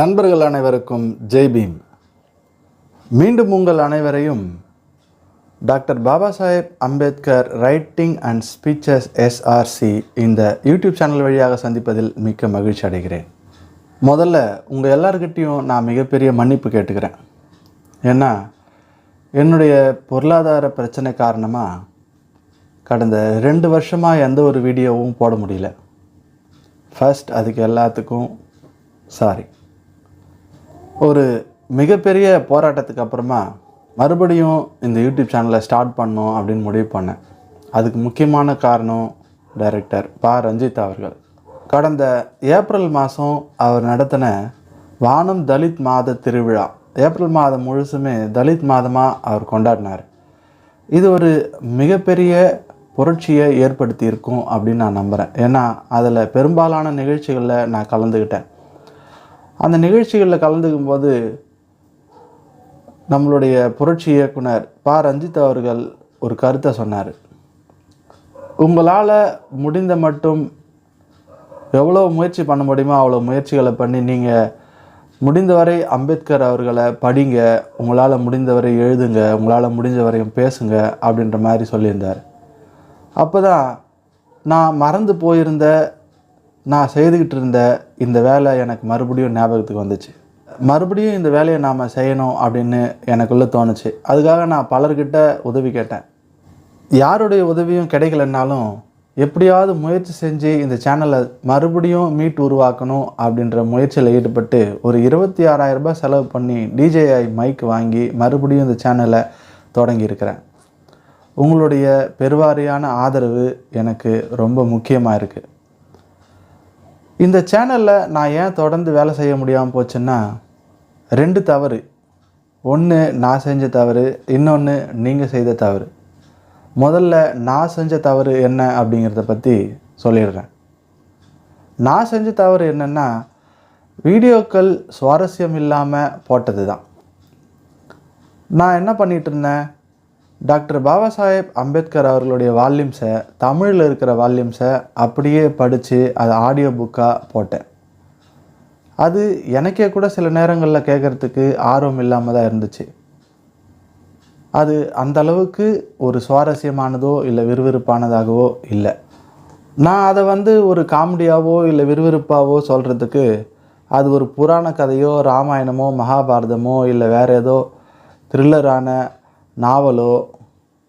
நண்பர்கள் அனைவருக்கும் ஜெய்பீம் மீண்டும் உங்கள் அனைவரையும் doctor Baba Saheb Ambedkar writing and speeches SRC இந்த யூடியூப் சேனல் வழியாக சந்திப்பதில் மிக்க மகிழ்ச்சி அடைகிறேன். முதல்ல உங்கள் எல்லார்கிட்டேயும் நான் மிகப்பெரிய மன்னிப்பு கேட்டுக்கிறேன். ஏன்னா என்னுடைய பொருளாதார பிரச்சனை காரணமாக கடந்த ரெண்டு வருஷமாக எந்த ஒரு வீடியோவும் போட முடியல. ஃபர்ஸ்ட் அதுக்கு எல்லாத்துக்கும் சாரி ஒரு மிகப்பெரிய போராட்டத்துக்கு அப்புறமா மறுபடியும் இந்த யூடியூப் சேனலை ஸ்டார்ட் பண்ணோம் அப்படின்னு முடிவு பண்ணேன். அதுக்கு முக்கியமான காரணம் டைரக்டர் பா. ரஞ்சித் அவர்கள். கடந்த ஏப்ரல் மாதம் அவர் நடத்தின வானம் தலித் மாத திருவிழா. ஏப்ரல் மாதம் முழுசுமே தலித் மாதமாக அவர் கொண்டாடினார். இது ஒரு மிகப்பெரிய புரட்சியை ஏற்படுத்தியிருக்கும் அப்படின்னு நான் நம்புகிறேன் ஏன்னா அதில் பெரும்பாலான நிகழ்ச்சிகளில் நான் கலந்துக்கிட்டேன் அந்த நிகழ்ச்சிகளில் கலந்துக்கும் போது நம்மளுடைய புரட்சி இயக்குனர் பா. ரஞ்சித் அவர்கள் ஒரு கருத்தை சொன்னார். உங்களால் முடிந்த மட்டும் எவ்வளோ முயற்சி பண்ண முடியுமோ அவ்வளோ முயற்சிகளை பண்ணி நீங்கள் முடிந்தவரை அம்பேத்கர் அவர்களை படிங்க உங்களால் முடிந்தவரை எழுதுங்க உங்களால் முடிஞ்ச வரையும் பேசுங்க அப்படின்ற மாதிரி சொல்லியிருந்தார். அப்போ தான் நான் மறந்து போயிருந்த நான் செய்துக்கிட்டு இருந்த இந்த வேலை எனக்கு மறுபடியும் ஞாபகத்துக்கு வந்துச்சு. மறுபடியும் இந்த வேலையை நாம் செய்யணும் அப்படின்னு எனக்குள்ளே தோணுச்சு. அதுக்காக நான் பலர்கிட்ட உதவி கேட்டேன். யாருடைய உதவியும் கிடைக்கலன்னாலும் எப்படியாவது முயற்சி செஞ்சு இந்த சேனலை மறுபடியும் மீட் உருவாக்கணும் அப்படின்ற முயற்சியில் ஈடுபட்டு ஒரு இருபத்தி ஆறாயிரம் ரூபாய் செலவு பண்ணி டிஜேஐ மைக் வாங்கி மறுபடியும் இந்த சேனலை தொடங்கியிருக்கிறேன். உங்களுடைய பெருவாரியான ஆதரவு எனக்கு ரொம்ப முக்கியமாக இருக்குது இந்த சேனலில் நான் ஏன் தொடர்ந்து வேலை செய்ய முடியாமல் போச்சுன்னா ரெண்டு தவறு. ஒன்று நான் செஞ்ச தவறு இன்னொன்று நீங்கள் செய்த தவறு. முதல்ல நான் செஞ்ச தவறு என்ன அப்படிங்கிறத பற்றி சொல்லிடுறேன். நான் செஞ்ச தவறு என்னென்னா வீடியோக்கள் சுவாரஸ்யம் இல்லாமல் போட்டது தான் நான் என்ன பண்ணிகிட்டு இருந்தேன்? டாக்டர் பாபா சாஹேப் அம்பேத்கர் அவர்களுடைய வால்யூம்ஸை தமிழில் இருக்கிற வால்யூம்ஸை அப்படியே படித்து அதை ஆடியோ புக்காக போட்டேன். அது எனக்கே கூட சில நேரங்களில் கேட்குறதுக்கு ஆர்வம் இல்லாமல் தான் இருந்துச்சு. அது அந்த அளவுக்கு ஒரு சுவாரஸ்யமானதோ இல்லை விறுவிறுப்பானதாகவோ இல்லை. நான் அதை வந்து ஒரு காமெடியாவோ இல்லை விறுவிறுப்பாவோ சொல்கிறதுக்கு அது ஒரு புராண கதையோ ராமாயணமோ மகாபாரதமோ இல்லை வேறு ஏதோ த்ரில்லரான நாவலோ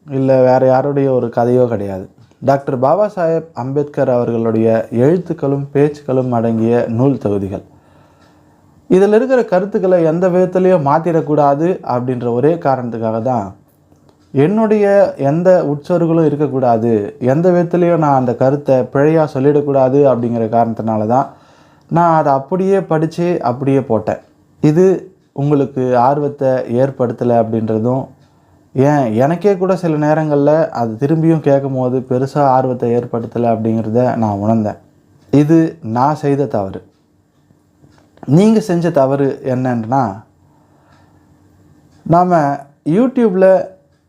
இல்லை வேறு யாருடைய ஒரு கதையோ கிடையாது. டாக்டர் பாபா சாஹேப் அம்பேத்கர் அவர்களுடைய எழுத்துக்களும் பேச்சுக்களும் அடங்கிய நூல் தொகுதிகள். இதில் இருக்கிற கருத்துக்களை எந்த விதத்துலேயும் மாற்றிடக்கூடாது அப்படின்ற ஒரே காரணத்துக்காக தான் என்னுடைய எந்த உட்சொருகளும் இருக்கக்கூடாது எந்த விதத்துலேயும் நான் அந்த கருத்தை பிழையாக சொல்லிடக்கூடாது அப்படிங்கிற காரணத்தினால தான் நான் அதை அப்படியே படித்து அப்படியே போட்டேன். இது உங்களுக்கு ஆர்வத்தை ஏற்படுத்தலை அப்படின்றதும் ஏன்? எனக்கே கூட சில நேரங்களில் அது திரும்பியும் கேட்கும் போது பெருசாக ஆர்வத்தை ஏற்படுத்தலை அப்படிங்கிறத நான் உணர்ந்தேன். இது நான் செய்த தவறு. நீங்கள் செஞ்ச தவறு என்னன்னா நாம் யூடியூப்பில்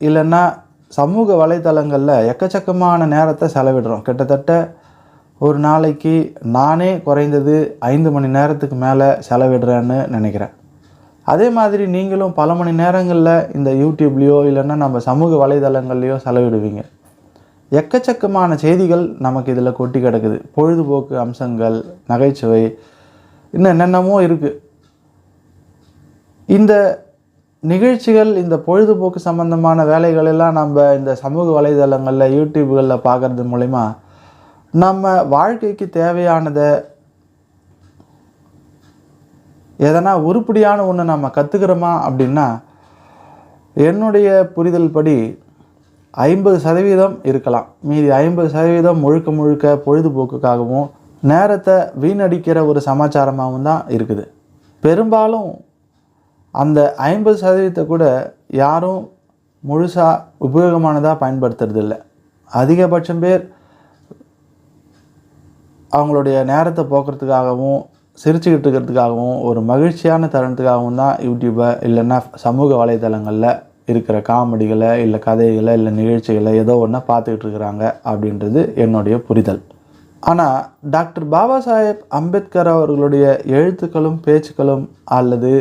இல்லைன்னா சமூக வலைத்தளங்களில் எக்கச்சக்கமான நேரத்தை செலவிடுறோம். கிட்டத்தட்ட ஒரு நாளைக்கு நானே குறைந்தது ஐந்து மணி நேரத்துக்கு மேலே செலவிடுறேன்னு நினைக்கிறேன். அதே மாதிரி நீங்களும் பல மணி நேரங்களில் இந்த யூடியூப்லேயோ இல்லைன்னா நம்ம சமூக வலைதளங்கள்லையோ செலவிடுவீங்க. எக்கச்சக்கமான செய்திகள் நமக்கு இதில் கொட்டி கிடக்குது. பொழுதுபோக்கு அம்சங்கள் நகைச்சுவை இன்னும் என்னென்னமோ இருக்குது இந்த நிகழ்ச்சிகள் இந்த பொழுதுபோக்கு சம்பந்தமான வேலைகளெல்லாம் நம்ம இந்த சமூக வலைதளங்களில் யூடியூப்களில் பார்க்குறது மூலிமா நம்ம வாழ்க்கைக்கு தேவையானதை எதனா உருப்படியான ஒன்று நம்ம கற்றுக்கிறோமா அப்படின்னா என்னுடைய புரிதல் படி ஐம்பது சதவீதம் இருக்கலாம். மீதி ஐம்பது சதவீதம் முழுக்க முழுக்க பொழுதுபோக்குக்காகவும் நேரத்தை வீணடிக்கிற ஒரு சமாச்சாரமாகவும் தான் இருக்குது. பெரும்பாலும் அந்த ஐம்பது சதவீதத்தை கூட யாரும் முழுசாக உபயோகமானதாக பயன்படுத்துறதில்ல. அதிகபட்சம் பேர் அவங்களுடைய நேரத்தை போக்குறதுக்காகவும் சிரிச்சுக்கிட்டு இருக்கிறதுக்காகவும் ஒரு மகிழ்ச்சியான தருணத்துக்காகவும் தான் யூடியூப்பை இல்லைன்னா சமூக வலைதளங்களில் இருக்கிற காமெடிகளை இல்லை கதைகளை இல்லை நிகழ்ச்சிகளை ஏதோ ஒன்றா பார்த்துக்கிட்டு இருக்கிறாங்க அப்படின்றது என்னுடைய புரிதல். ஆனால் டாக்டர் பாபா சாஹேப் அம்பேத்கர் அவர்களுடைய எழுத்துக்களும் பேச்சுக்களும் அல்லது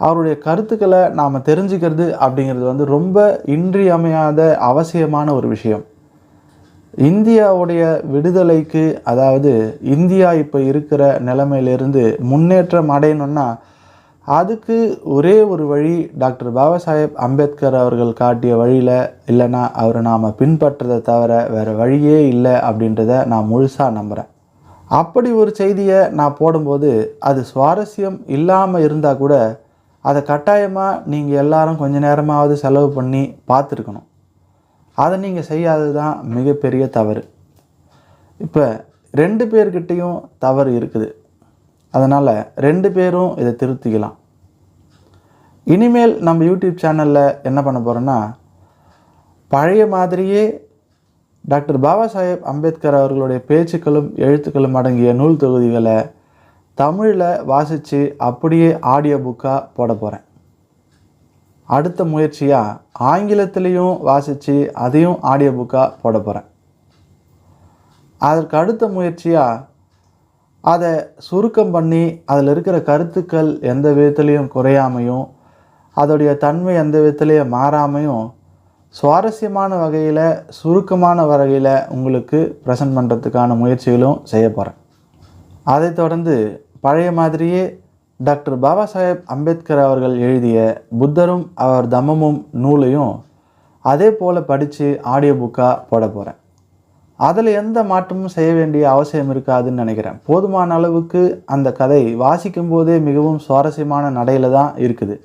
அவருடைய கருத்துக்களை நாம் தெரிஞ்சுக்கிறது அப்படிங்கிறது வந்து ரொம்ப இன்றியமையாத அவசியமான ஒரு விஷயம். இந்தியாவுடைய விடுதலைக்கு அதாவது இந்தியா இப்போ இருக்கிற நிலைமையிலிருந்து முன்னேற்றம் அடையணும்னா அதுக்கு ஒரே ஒரு வழி டாக்டர் பாபா சாஹேப் அம்பேத்கர் அவர்கள் காட்டிய வழியில் இல்லைன்னா அவரை நாம் பின்பற்றதை தவிர வேறு வழியே இல்லை அப்படின்றத நான் முழுசாக நம்புகிறேன் அப்படி ஒரு செய்தியை நான் போடும்போது அது சுவாரஸ்யம் இல்லாமல் இருந்தால் கூட அதை கட்டாயமாக நீங்கள் எல்லாரும் கொஞ்ச நேரமாவது செலவு பண்ணி பார்த்துருக்கணும். அதை நீங்கள் செய்யாதது தான் மிகப்பெரிய தவறு. இப்போ ரெண்டு பேர்கிட்டையும் தவறு இருக்குது. அதனால் ரெண்டு பேரும் இதை திருத்திக்கலாம். இனிமேல் நம்ம யூடியூப் சேனலில் என்ன பண்ண போகிறோன்னா பழைய மாதிரியே டாக்டர் பாபா சாஹேப் அம்பேத்கர் அவர்களுடைய பேச்சுக்களும் எழுத்துக்களும் அடங்கிய நூல் தொகுதிகளை தமிழில் வாசித்து அப்படியே ஆடியோ புக்காக போட போகிறேன் அடுத்த முயற்சியாக ஆங்கிலத்திலையும் வாசித்து அதையும் ஆடியோ புக்காக போட போகிறேன் அதற்கு அடுத்த முயற்சியாக அதை சுருக்கம் பண்ணி அதில் இருக்கிற கருத்துக்கள் எந்த விதத்துலேயும் குறையாமையும் அதோடைய தன்மை எந்த விதத்துலேயும் மாறாமையும் சுவாரஸ்யமான வகையில் சுருக்கமான வகையில் உங்களுக்கு ப்ரெசன்ட் பண்ணுறதுக்கான முயற்சிகளும் செய்ய போகிறேன் அதைத் தொடர்ந்து பழைய மாதிரியே டாக்டர் பாபா சாஹேப் அம்பேத்கர் அவர்கள் எழுதிய புத்தரும் அவர் தமமும் நூலையும் அதே போல் படித்து ஆடியோ புக்காக போட போகிறேன் அதில் எந்த மாற்றமும் செய்ய வேண்டிய அவசியம் இருக்காதுன்னு நினைக்கிறேன். போதுமான அளவுக்கு அந்த கதை வாசிக்கும் போதே மிகவும் சுவாரஸ்யமான நடையில் தான் இருக்குது.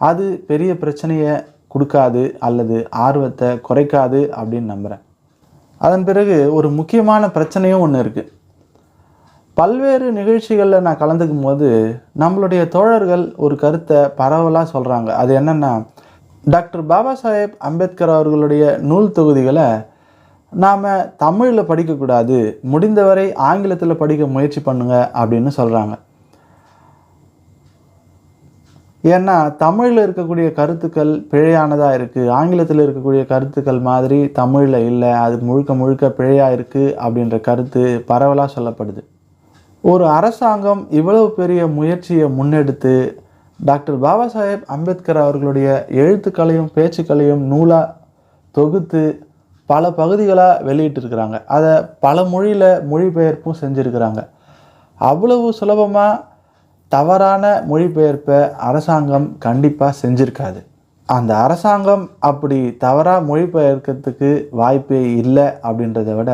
அது பெரிய பிரச்சனையை கொடுக்காது அல்லது ஆர்வத்தை குறைக்காது அப்படின்னு நம்புகிறேன் அதன் பிறகு ஒரு முக்கியமான பிரச்சனையும் ஒன்று இருக்குது பல்வேறு நிகழ்ச்சிகளில் நான் கலந்துக்கும் போது நம்மளுடைய தோழர்கள் ஒரு கருத்தை பரவலாக சொல்கிறாங்க அது என்னென்னா டாக்டர் பாபா சாஹேப் அம்பேத்கர் அவர்களுடைய நூல் தொகுதிகளை நாம் தமிழில் படிக்கக்கூடாது முடிந்தவரை ஆங்கிலத்தில் படிக்க முயற்சி பண்ணுங்க அப்படின்னு சொல்கிறாங்க ஏன்னா தமிழில் இருக்கக்கூடிய கருத்துக்கள் பிழையானதாக இருக்குது ஆங்கிலத்தில் இருக்கக்கூடிய கருத்துக்கள் மாதிரி தமிழில் இல்லை அது முழுக்க முழுக்க பிழையாக இருக்குது அப்படின்ற கருத்து பரவலாக சொல்லப்படுது. ஒரு அரசாங்கம் இவ்வளவு பெரிய முயற்சியை முன்னெடுத்து டாக்டர் பாபா சாஹேப் அம்பேத்கர் அவர்களுடைய எழுத்துக்களையும் பேச்சுக்களையும் நூலாக தொகுத்து பல பகுதிகளாக வெளியிட்டிருக்கிறாங்க. அதை பல மொழியில் மொழிபெயர்ப்பும் செஞ்சுருக்கிறாங்க. அவ்வளவு சுலபமாக தவறான மொழிபெயர்ப்பை அரசாங்கம் கண்டிப்பாக செஞ்சுருக்காது. அந்த அரசாங்கம் அப்படி தவறாக மொழிபெயர்க்கிறதுக்கு வாய்ப்பே இல்லை அப்படின்றத விட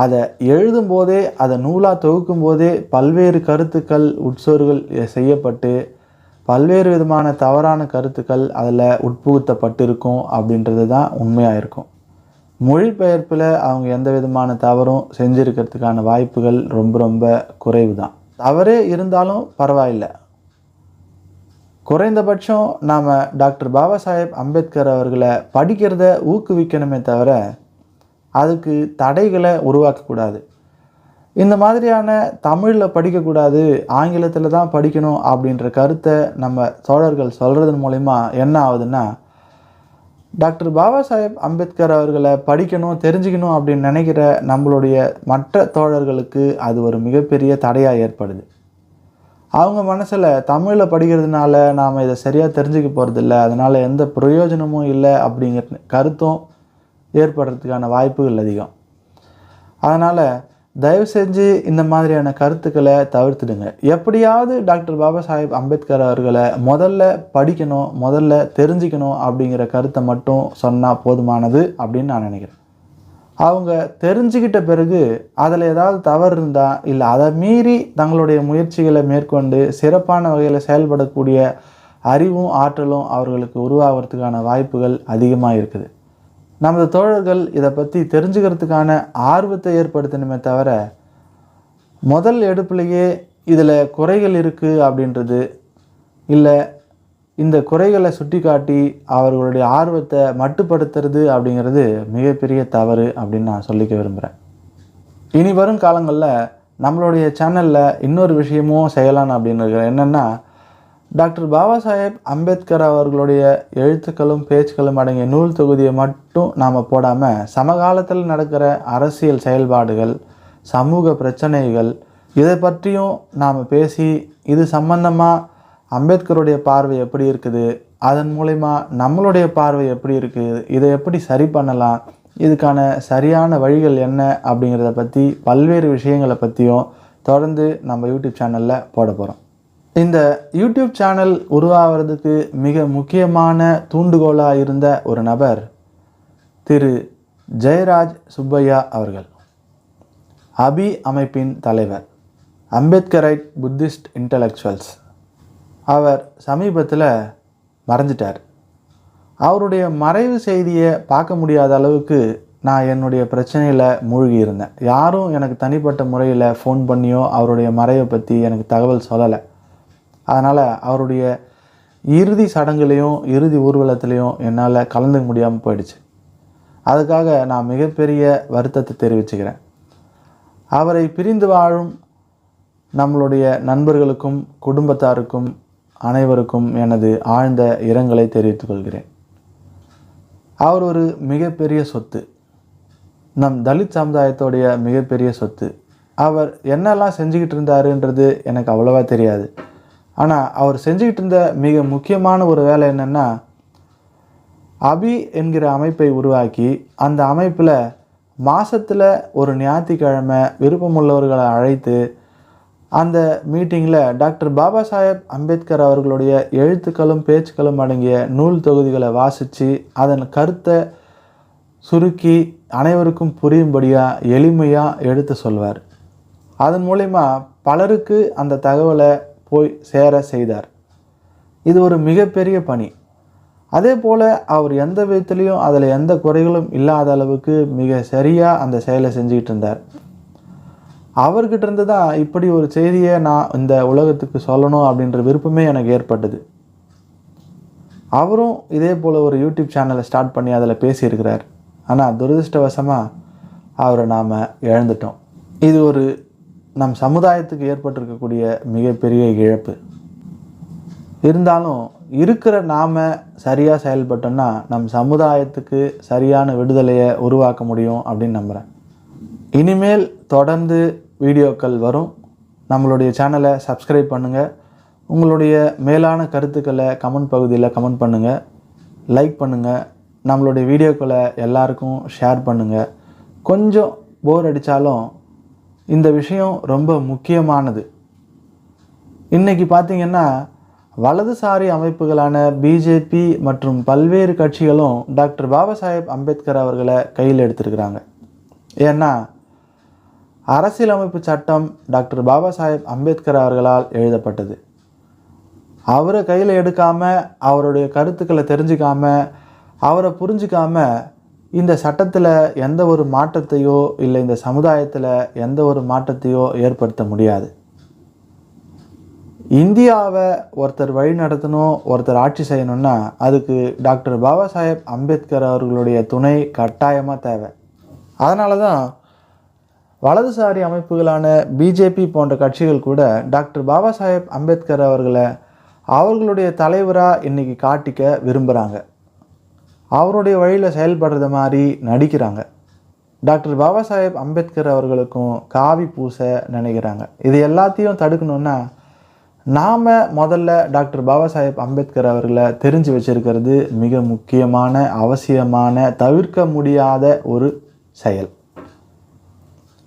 அதை எழுதும்போதே அதை நூலாக தொகுக்கும் போதே பல்வேறு கருத்துக்கள் உட்சோர்கள் செய்யப்பட்டு பல்வேறு விதமான தவறான கருத்துக்கள் அதில் உட்புகுத்தப்பட்டிருக்கும் அப்படின்றது தான் உண்மையாக இருக்கும். மொழிபெயர்ப்பில் அவங்க எந்த விதமான தவறும் செஞ்சுருக்கிறதுக்கான வாய்ப்புகள் ரொம்ப ரொம்ப குறைவு தான். தவறே இருந்தாலும் பரவாயில்லை. குறைந்தபட்சம் நாம் டாக்டர் பாபா சாஹேப் அம்பேத்கர் அவர்களை படிக்கிறத ஊக்குவிக்கணுமே தவிர அதுக்கு தடைகளை உருவாக்கக்கூடாது. இந்த மாதிரியான தமிழில் படிக்கக்கூடாது ஆங்கிலத்தில் தான் படிக்கணும் அப்படின்ற கருத்தை நம்ம தோழர்கள் சொல்கிறதன் மூலிமா என்ன ஆகுதுன்னா டாக்டர் பாபா சாஹேப் அம்பேத்கர் அவர்களை படிக்கணும் தெரிஞ்சுக்கணும் அப்படின்னு நினைக்கிற நம்மளுடைய மற்ற தோழர்களுக்கு அது ஒரு மிகப்பெரிய தடையாக ஏற்படுது. அவங்க மனசில் தமிழில் படிக்கிறதுனால நாம் இதை சரியாக தெரிஞ்சுக்க போகிறதில்ல அதனால் எந்த பிரயோஜனமும் இல்லை அப்படிங்கிற கருத்தும் ஏற்படுறதுக்கான வாய்ப்புகள் அதிகம். அதனால் தயவு செஞ்சு இந்த மாதிரியான கருத்துக்களை தவிர்த்துடுங்க. எப்படியாவது டாக்டர் பாபா சாஹேப் அம்பேத்கர் அவர்களை முதல்ல படிக்கணும் முதல்ல தெரிஞ்சுக்கணும் அப்படிங்கிற கருத்தை மட்டும் சொன்னால் போதுமானது அப்படின்னு நான் நினைக்கிறேன். அவங்க தெரிஞ்சுக்கிட்ட பிறகு அதில் ஏதாவது தவறு இருந்தால் இல்லை அதை மீறி தங்களுடைய முயற்சிகளை மேற்கொண்டு சிறப்பான வகையில் செயல்படக்கூடிய அறிவும் ஆற்றலும் அவர்களுக்கு உருவாகிறதுக்கான வாய்ப்புகள் அதிகமாக இருக்குது. நமது தோழர்கள் இதை பற்றி தெரிஞ்சுக்கிறதுக்கான ஆர்வத்தை ஏற்படுத்தணுமே தவிர முதல் எடுப்புலேயே இதில் குறைகள் இருக்குது அப்படின்றது இல்லை இந்த குறைகளை சுட்டி காட்டி அவர்களுடைய ஆர்வத்தை மட்டுப்படுத்துறது அப்படிங்கிறது மிகப்பெரிய தவறு அப்படின்னு நான் சொல்லிக்க விரும்புகிறேன் இனி வரும் காலங்களில் நம்மளுடைய சேனலில் இன்னொரு விஷயமும் செய்யலாம் அப்படின்னு இருக்கிறேன் என்னென்னா டாக்டர் பாபா சாஹேப் அம்பேத்கர் அவர்களுடைய எழுத்துக்களும் பேச்சுக்களும் அடங்கிய நூல் தொகுதியை மட்டும் நாம் போடாமல் சமகாலத்தில் நடக்கிற அரசியல் செயல்பாடுகள் சமூக பிரச்சனைகள் இதை பற்றியும் நாம் பேசி இது சம்பந்தமாக அம்பேத்கருடைய பார்வை எப்படி இருக்குது அதன் மூலயமா நம்மளுடைய பார்வை எப்படி இருக்குது இதை எப்படி சரி பண்ணலாம் இதுக்கான சரியான வழிகள் என்ன அப்படிங்கிறத பற்றி பல்வேறு விஷயங்களை பற்றியும் தொடர்ந்து நம்ம யூடியூப் சேனலில் போட போகிறோம் இந்த யூடியூப் சேனல் உருவாகிறதுக்கு மிக முக்கியமான தூண்டுகோலாக இருந்த ஒரு நபர் திரு ஜெயராஜ் சுப்பையா அவர்கள். அபி அமைப்பின் தலைவர். Ambedkarite Buddhist intellectuals. அவர் சமீபத்தில் மறைஞ்சிட்டார். அவருடைய மறைவு செய்தியை பார்க்க முடியாத அளவுக்கு நான் என்னுடைய பிரச்சனையில் மூழ்கி இருந்தேன். யாரும் எனக்கு தனிப்பட்ட முறையில் ஃபோன் பண்ணியோ அவருடைய மறைவை பற்றி எனக்கு தகவல் சொல்லலை. அதனால் அவருடைய இறுதி சடங்குலேயும் இறுதி ஊர்வலத்துலேயும் என்னால் கலந்துக்க முடியாமல் போயிடுச்சு. அதுக்காக நான் மிகப்பெரிய வருத்தத்தை தெரிவிச்சுக்கிறேன். அவரை பிரிந்து வாழும் நம்மளுடைய நண்பர்களுக்கும் குடும்பத்தாருக்கும் அனைவருக்கும் எனது ஆழ்ந்த இரங்கலை தெரிவித்துக் கொள்கிறேன். அவர் ஒரு மிகப்பெரிய சொத்து. நம் தலித் சமுதாயத்தோடைய மிகப்பெரிய சொத்து. அவர் என்னெல்லாம் செஞ்சுக்கிட்டு இருந்தாருன்றது எனக்கு அவ்வளோவா தெரியாது. ஆனால் அவர் செஞ்சுக்கிட்டு இருந்த மிக முக்கியமான ஒரு வேலை என்னென்னா அபி என்கிற அமைப்பை உருவாக்கி அந்த அமைப்பில் மாதத்தில் ஒரு ஞாயிற்றுக்கிழமை விருப்பமுள்ளவர்களை அழைத்து அந்த மீட்டிங்கில் டாக்டர் பாபா சாஹேப் அம்பேத்கர் அவர்களுடைய எழுத்துக்களும் பேச்சுக்களும் அடங்கிய நூல் தொகுதிகளை வாசித்து அதன் கருத்தை சுருக்கி அனைவருக்கும் புரியும்படியாக எளிமையாக எடுத்து சொல்வார். அதன் மூலயமா பலருக்கு அந்த தகவலை போய் சேர செய்தார். இது ஒரு மிகப்பெரிய பணி. அதே போல் அவர் எந்த விதத்துலேயும் அதில் எந்த குறைகளும் இல்லாத அளவுக்கு மிக சரியாக அந்த செயலை செஞ்சுக்கிட்டு இருந்தார். அவர்கிட்ட இருந்து தான் இப்படி ஒரு செய்தியை நான் இந்த உலகத்துக்கு சொல்லணும் அப்படின்ற விருப்பமே எனக்கு ஏற்பட்டது. அவரும் இதே போல் ஒரு யூடியூப் சேனலை ஸ்டார்ட் பண்ணி அதில் பேசியிருக்கிறார். ஆனால் துரதிருஷ்டவசமாக அவரை நாம் இழந்துட்டோம். இது ஒரு நம் சமுதாயத்துக்கு ஏற்பட்டிருக்கக்கூடிய மிகப்பெரிய இழப்பு. இருந்தாலும் இருக்கிற நாம் சரியாக செயல்பட்டோம்னா நம் சமுதாயத்துக்கு சரியான விடுதலையை உருவாக்க முடியும் அப்படின்னு நம்புகிறேன் இனிமேல் தொடர்ந்து வீடியோக்கள் வரும். நம்மளுடைய சேனலை சப்ஸ்கிரைப் பண்ணுங்கள் உங்களுடைய மேலான கருத்துக்களை கமெண்ட் பகுதியில் கமெண்ட் பண்ணுங்கள் லைக் பண்ணுங்கள் நம்மளுடைய வீடியோக்களை எல்லாருக்கும் ஷேர் பண்ணுங்கள் கொஞ்சம் போர் அடித்தாலும் இந்த விஷயம் ரொம்ப முக்கியமானது. இன்றைக்கி பார்த்தீங்கன்னா வலதுசாரி அமைப்புகளான பிஜேபி மற்றும் பல்வேறு கட்சிகளும் டாக்டர் பாபா சாஹேப் அம்பேத்கர் அவர்களை கையில் எடுத்திருக்கிறாங்க. ஏன்னா அரசியலமைப்பு சட்டம் டாக்டர் பாபா சாஹேப் அம்பேத்கர் அவர்களால் எழுதப்பட்டது. அவரை கையில் எடுக்காமல் அவருடைய கருத்துக்களை தெரிஞ்சுக்காம அவரை புரிஞ்சிக்காமல் இந்த சட்டத்தில் எந்த ஒரு மாற்றத்தையோ இல்லை இந்த சமுதாயத்தில் எந்த ஒரு மாற்றத்தையோ ஏற்படுத்த முடியாது. இந்தியாவை ஒருத்தர் வழி நடத்தணும் ஒருத்தர் ஆட்சி செய்யணும்னா அதுக்கு டாக்டர் பாபா சாஹேப் அம்பேத்கர் அவர்களுடைய துணை கட்டாயமாக தேவை. அதனால தான் வலதுசாரி அமைப்புகளான பிஜேபி போன்ற கட்சிகள் கூட டாக்டர் பாபா சாஹேப் அம்பேத்கர் அவர்களை அவர்களுடைய தலைவராக இன்றைக்கி காட்டிக்க விரும்புகிறாங்க அவருடைய வழியில் செயல்படுறது மாதிரி நடிக்கிறாங்க. டாக்டர் பாபா சாஹேப் அம்பேத்கர் அவர்களுக்கும் காவி பூச நினைக்கிறாங்க. இது எல்லாத்தையும் தடுக்கணுன்னா நாம் முதல்ல டாக்டர் பாபா சாஹேப் அம்பேத்கர் அவர்களை தெரிஞ்சு வச்சிருக்கிறது மிக முக்கியமான அவசியமான தவிர்க்க முடியாத ஒரு செயல்.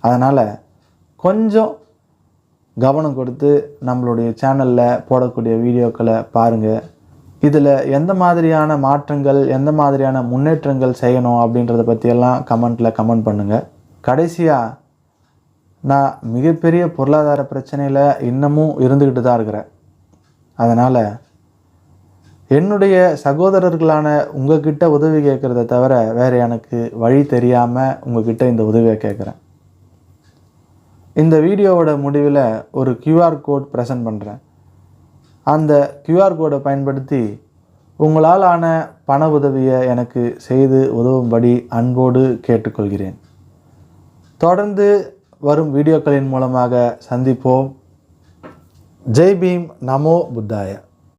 அதனால் கொஞ்சம் கவனம் கொடுத்து நம்மளுடைய சேனலில் போடக்கூடிய வீடியோக்களை பாருங்கள் இதில் எந்த மாதிரியான மாற்றங்கள் எந்த மாதிரியான முன்னேற்றங்கள் செய்யணும் அப்படின்றத பற்றியெல்லாம் கமெண்ட்டில் கமெண்ட் பண்ணுங்கள் கடைசியாக நான் மிகப்பெரிய பொருளாதார பிரச்சனையில் இன்னமும் இருந்துக்கிட்டு தான் இருக்கிறேன். அதனால் என்னுடைய சகோதரர்களான உங்ககிட்ட உதவி கேட்குறத தவிர வேறு எனக்கு வழி தெரியாமல் உங்ககிட்ட இந்த உதவியை கேட்குறேன். இந்த வீடியோவோட முடிவில் ஒரு கியூஆர் கோட் ப்ரெசன்ட் பண்ணுறேன் அந்த கியூஆர் கோடை பயன்படுத்தி உங்களால் ஆன பண உதவியை எனக்கு செய்து உதவும்படி அன்போடு கேட்டுக்கொள்கிறேன். தொடர்ந்து வரும் வீடியோக்களின் மூலமாக சந்திப்போம். ஜெய் பீம் நமோ புத்தாயா.